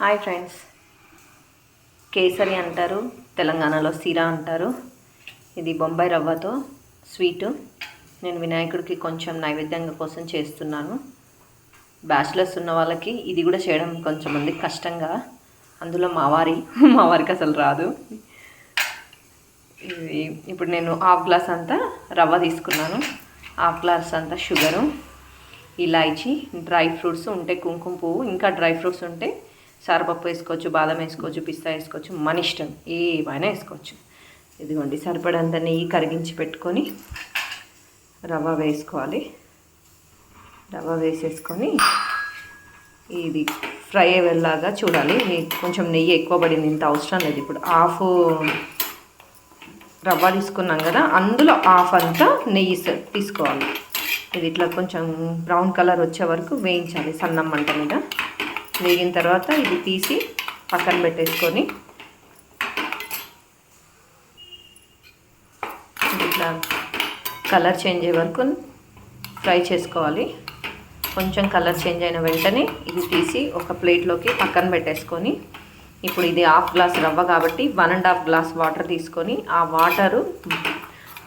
Hi friends. Kesari అంటారు తెలంగాణలో సిరా అంటారు. ఇది బొంబాయి రవ్వతో స్వీటు. నేను వినాయకుడికి కొంచెం నైవేద్యంగా కోసం చేస్తున్నాను. బ్యాచిలర్స్ ఉన్న వాళ్ళకి ఇది కూడా చేయడం కొంచెం మంది కష్టంగా. అందులో మావారి మావారికి మా వారికి అసలు రాదు. ఇది ఇప్పుడు నేను హాఫ్ గ్లాస్ అంతా రవ్వ తీసుకున్నాను. హాఫ్ గ్లాస్ అంతా షుగరు ఇలాయచి డ్రై ఫ్రూట్స్ ఉంటే కుంకుమ పువ్వు ఇంకా డ్రై ఫ్రూట్స్ ఉంటే సరపప్పు వేసుకోవచ్చు బాదం వేసుకోవచ్చు పిస్తా వేసుకోవచ్చు మన ఇష్టం. ఏమైనా వేసుకోవచ్చు. ఇదిగోండి సరిపడంత నెయ్యి కరిగించి పెట్టుకొని రవ్వ వేసుకోవాలి. రవ్వ వేసేసుకొని ఇది ఫ్రై అయ్యేలాగా చూడాలి. కొంచెం నెయ్యి ఎక్కువ పడింది ఇంత అవసరం లేదు. ఇప్పుడు హాఫ్ రవ్వ తీసుకున్నాం కదా అందులో హాఫ్ అంతా నెయ్యి స- తీసుకోవాలి. ఇది ఇట్లా కొంచెం బ్రౌన్ కలర్ వచ్చే వరకు వేయించాలి సన్నం మంట మీద. వేగిన తర్వాత ఇది తీసి పక్కన పెట్టేసుకొని ఇట్లా కలర్ చేంజ్ అయ్యే వరకు ఫ్రై చేసుకోవాలి. కొంచెం కలర్ చేంజ్ అయిన వెంటనే ఇది తీసి ఒక ప్లేట్లోకి పక్కన పెట్టేసుకొని ఇప్పుడు ఇది హాఫ్ గ్లాస్ రవ్వ కాబట్టి one and half glass water తీసుకొని ఆ వాటరు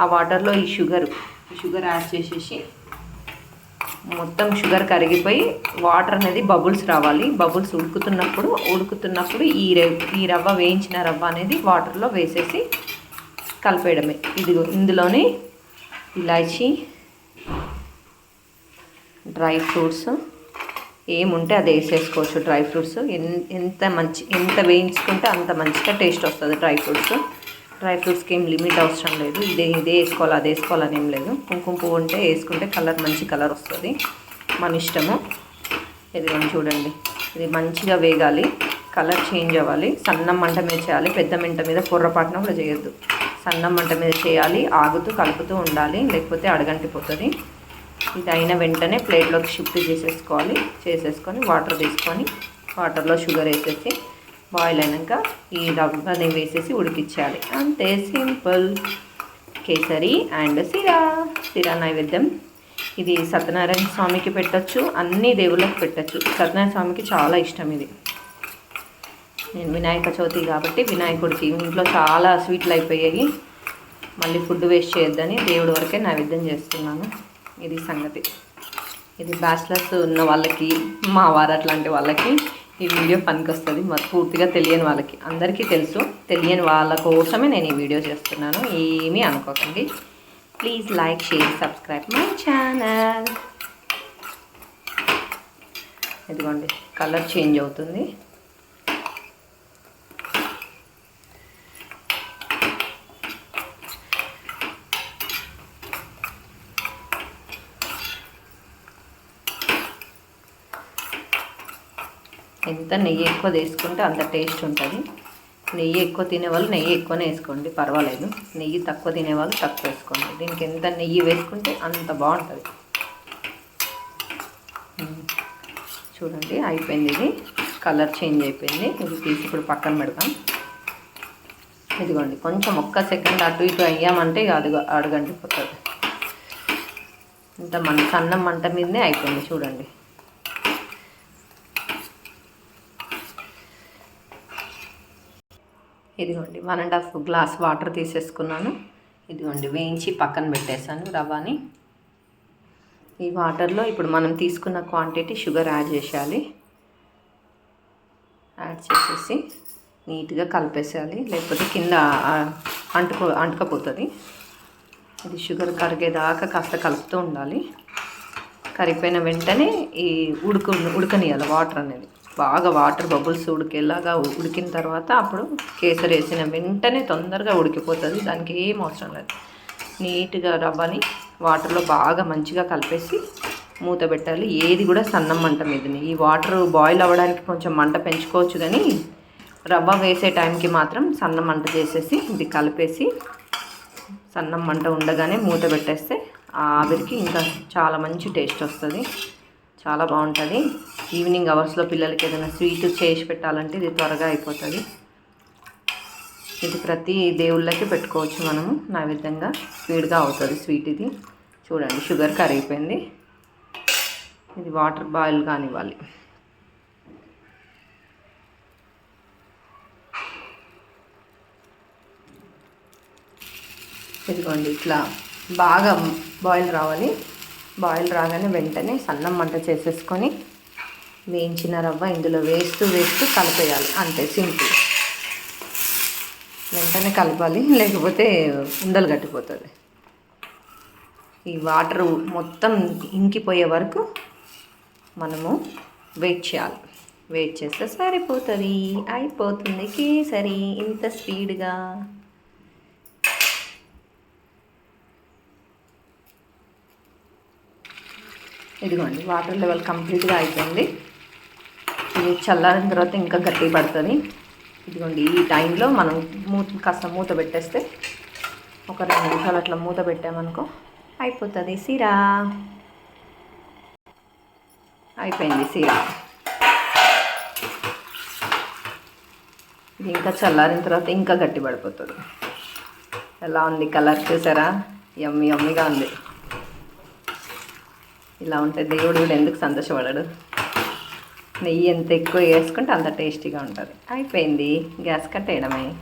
ఆ వాటర్లో ఈ షుగర్ ఈ షుగర్ యాడ్ చేసేసి మొత్తం షుగర్ కరిగిపోయి వాటర్ అనేది బబుల్స్ రావాలి. బబుల్స్ ఉడుకుతున్నప్పుడు ఉడుకుతున్నప్పుడు ఈ ఈ రవ్వ వేయించిన రవ్వ అనేది వాటర్లో వేసేసి కలిపేయడమే. ఇదిగో ఇందులోనే ఇలాచి డ్రై ఫ్రూట్స్ ఏముంటే అది వేసేసుకోవచ్చు. డ్రై ఫ్రూట్స్ ఎంత మంచి ఎంత వేయించుకుంటే అంత మంచిగా టేస్ట్ వస్తుంది డ్రై ఫ్రూట్స్. డ్రై ఫ్రూట్స్కి ఏం లిమిట్ అవసరం లేదు. ఇదే ఇదే వేసుకోవాలి అది వేసుకోవాలని ఏం లేదు. కుంకుమ పువ్వు ఉంటే వేసుకుంటే కలర్ మంచి కలర్ వస్తుంది. మన ఇష్టము. ఇది చూడండి. ఇది మంచిగా వేగాలి. కలర్ చేంజ్ అవ్వాలి. సన్నం మంట మీద చేయాలి. పెద్ద మంట మీద పొర్రపాటున కూడా చేయొద్దు. సన్నం మంట మీద చేయాలి. ఆగుతూ కలుపుతూ ఉండాలి. లేకపోతే అడగంటిపోతుంది ఇది అయిన వెంటనే ప్లేట్లోకి షిఫ్ట్ చేసేసుకోవాలి. చేసేసుకొని వాటర్ తీసుకొని వాటర్లో షుగర్ వేసేసి బాయిల్ అయినాక ఈ రవ్వని వేసేసి ఉడికించాలి. అంతే సింపుల్. కేసరి అండ్ సిరా. సిరా నైవేద్యం. ఇది సత్యనారాయణ స్వామికి పెట్టచ్చు అన్ని దేవుళ్ళకి పెట్టచ్చు. సత్యనారాయణ స్వామికి చాలా ఇష్టం ఇది. నేను వినాయక చవితి కాబట్టి వినాయకుడికి ఇంట్లో చాలా స్వీట్లు అయిపోయాయి. మళ్ళీ ఫుడ్ వేస్ట్ చేయొద్దని దేవుడి వరకే నైవేద్యం చేస్తున్నాను. ఇది సంగతి. ఇది బ్యాచిలర్స్ ఉన్న వాళ్ళకి మా వారు అట్లాంటి వాళ్ళకి ఈ వీడియో పనికొస్తుంది. మరి పూర్తిగా తెలియని వాళ్ళకి అందరికీ తెలుసు. తెలియని వాళ్ళ కోసమే నేను ఈ వీడియో చేస్తున్నాను. ఏమీ అనుకోకండి. Please like share subscribe my channel ఇదిగోండి కలర్ చేంజ్ అవుతుంది. ఎంత నెయ్యి ఎక్కువ వేసుకుంటే అంత టేస్ట్ ఉంటుంది. నెయ్యి ఎక్కువ తినేవాళ్ళు నెయ్యి ఎక్కువనే వేసుకోండి పర్వాలేదు. నెయ్యి తక్కువ తినేవాళ్ళు తక్కువ వేసుకోండి. దీనికి ఎంత నెయ్యి వేసుకుంటే అంత బాగుంటుంది. చూడండి అయిపోయింది ఇది. కలర్ చేంజ్ అయిపోయింది. ఇది తీసి ఇప్పుడు పక్కన పెడతాం. ఇదిగోండి కొంచెం ఒక్క సెకండ్ అటు ఇటు అయ్యామంటే ఇక అడుగు అడుగంటిపోతుంది ఇంత మన సన్నం మంట మీదనే అయిపోయింది చూడండి. ఇదిగోండి one and half glass water తీసేసుకున్నాను. ఇదిగోండి వేయించి పక్కన పెట్టేశాను రవ్వని. ఈ వాటర్లో ఇప్పుడు మనం తీసుకున్న క్వాంటిటీ షుగర్ యాడ్ చేసేయాలి. యాడ్ చేసేసి నీట్గా కలిపేసేయాలి. లేకపోతే కింద అంటుకో అంటుకపోతుంది. ఇది షుగర్ కరిగేదాకా కాస్త కలుపుతూ ఉండాలి. కరిగిపోయిన వెంటనే ఈ ఉడుకు ఉడకనియాలి వాటర్ అనేది. బాగా వాటర్ బబుల్స్ ఉడికేలాగా ఉడికిన తర్వాత అప్పుడు కేసరి వేసిన వెంటనే తొందరగా ఉడికిపోతుంది. దానికి ఏం అవసరం లేదు. నీట్గా రవ్వని వాటర్లో బాగా మంచిగా కలిపేసి మూత పెట్టాలి. ఏది కూడా సన్నం మంట మీదనే. ఈ వాటర్ బాయిల్ అవ్వడానికి కొంచెం మంట పెంచుకోవచ్చు కానీ రవ్వ వేసే టైంకి మాత్రం సన్నం మంట చేసేసి ఇది కలిపేసి సన్నం మంట ఉండగానే మూత పెట్టేస్తే ఆవిరికి ఇంకా చాలా మంచి టేస్ట్ వస్తుంది. చాలా బాగుంటుంది. ఈవినింగ్ అవర్స్లో పిల్లలకి ఏదైనా స్వీట్ చేసి పెట్టాలంటే ఇది త్వరగా అయిపోతుంది. ఇది ప్రతి దేవుళ్ళకి పెట్టుకోవచ్చు మనము. నైవేద్యంగా స్పీడ్గా అవుతుంది స్వీట్ ఇది. చూడండి షుగర్ కరిగిపోయింది ఇది వాటర్ బాయిల్ కానివ్వాలి. ఇదిగోండి ఇట్లా బాగా బాయిల్ రావాలి. బాయిల్ రాగానే వెంటనే సన్నం మంట చేసేసుకొని వేయించిన రవ్వ ఇందులో వేస్తూ వేస్తూ కలిపేయాలి. అంతే సింపుల్. వెంటనే కలపాలి లేకపోతే ఉండలు కట్టిపోతుంది ఈ వాటర్ మొత్తం ఇంకిపోయే వరకు మనము వెయిట్ చేయాలి. వెయిట్ చేస్తే సరిపోతుంది. అయిపోతుంది కేసరి. ఇంత స్పీడ్గా. ఇదిగోండి వాటర్ లెవెల్ కంప్లీట్గా అయిపోయింది. ఇది చల్లారిన తర్వాత ఇంకా గట్టి పడుతుంది. ఇదిగోండి ఈ టైంలో మనం మూత కాస్త మూత పెట్టేస్తే ఒక రెండు నిమిషాలు అట్లా మూత పెట్టామనుకో అయిపోతుంది సిరా. అయిపోయింది సిరా. ఇది ఇంకా చల్లారిన తర్వాత ఇంకా గట్టి పడిపోతుంది. ఎలా ఉంది కలర్ చూసారా? యమ్మి యమ్మిగా ఉంది. ఇలా ఉంటే దేవుడు కూడా ఎందుకు సంతోషపడడు? నెయ్యి ఎంత ఎక్కువ వేసుకుంటే అంత టేస్టీగా ఉంటుంది. అయిపోయింది. గ్యాస్ కట్టేయడమే.